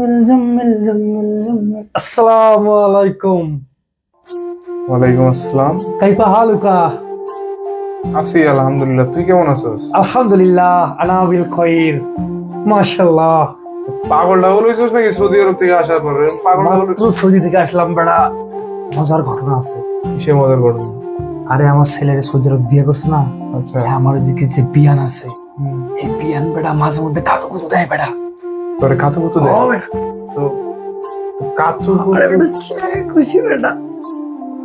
জম্মিল জম্মিল জম্মিল জম্মিল। আসসালামু আলাইকুম। ওয়ালাইকুম আসসালাম। কাইফা হালুকা? আছি আলহামদুলিল্লাহ। তুই কেমন আছিস? আলহামদুলিল্লাহ আনা বিল খৈর। মাশাআল্লাহ। পাগল টাগল হয়েছিস নাকি সৌদি আরব থেকে আসার পরে? পাগল টাগল সৌদি থেকে আসলাম বেড়া। মজার ঘটনা আছে। কিসে মজার ঘটনা? আরে আমার ছেলের সৌদি আরব বিয়ে করছে না? আচ্ছা। আমার ওইদিকে যে বিয়ান আছে এই বিয়ান বেড়া মাঝে মধ্যে কাতো কুতো দেয় বেড়া। তোরে কাতু কুতু দে তো কাতু খুশি বেড়া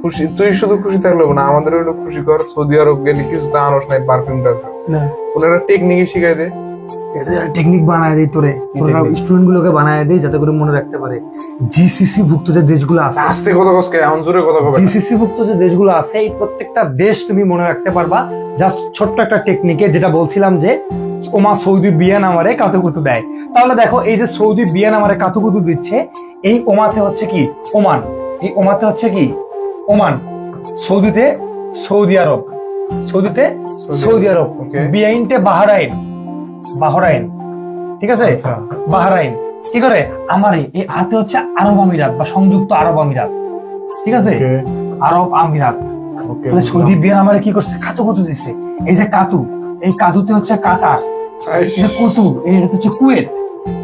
খুশি তুই শুধু খুশি থাকলে না আমাদের হলো খুশি কর সৌদি আরব গেলে কিছু তা আনস নাই ওনারা টেকনিকই শিখাই টেকনিক বানায় দেয় তোরে তোরা? স্টুডেন্ট গুলোকে বানায় দেয় যাতে করে মনে রাখতে পারে। জিসিসি ভুক্ত যে দেশগুলো আছে আস্তে কথা কসকে এখন জোরে কথা কবে? জিসিসি ভুক্ত যে দেশগুলো আছে এই প্রত্যেকটা দেশ তুমি মনে রাখতে পারবা। জাস্ট ছোট্ট একটা টেকনিকে যেটা বলছিলাম যে ওমা সৌদি বিয়ান আমারে কাতুকুতু দেয়। তাহলে দেখো এই যে সৌদি বিয়ান আমারে কাতুকুতু দিচ্ছে এই ওমাতে হচ্ছে কি? ওমান। এই ওমাতে হচ্ছে কি? ওমান। সৌদিতে সৌদি আরব। সৌদিতে সৌদি আরব. বিআইনতে বাহরাইন। বাহরাইন। ঠিক আছে? আচ্ছা। বাহরাইন। কি করে? আমারে। এই হাতে হচ্ছে আরব আমিরাত বা সংযুক্ত আরব আমিরাত। ঠিক আছে? আরব আমিরাত। সৌদি বিয়ান আমারে কি করছে? কাতু কতু দিছে। এই যে কাতু এই কাতুতে হচ্ছে কাতার। এই যে কুতু হচ্ছে কুয়েত।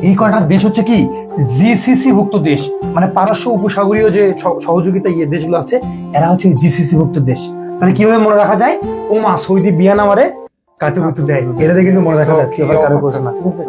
এই কয়টা দেশ হচ্ছে কি? জিসিসি ভুক্ত দেশ। মানে পারস্য উপসাগরীয় যে সহ- সহযোগিতা ইয়ে দেশগুলো আছে এরা হচ্ছে জিসিসি ভুক্ত দেশ। তাহলে কীভাবে মনে রাখা যায়? ও মা সৌদি বিয়ানামারে কাতে দেয়। এটাতে কিন্তু মনে রাখা যায়। কারও প্রশ্ন। না ঠিক আছে।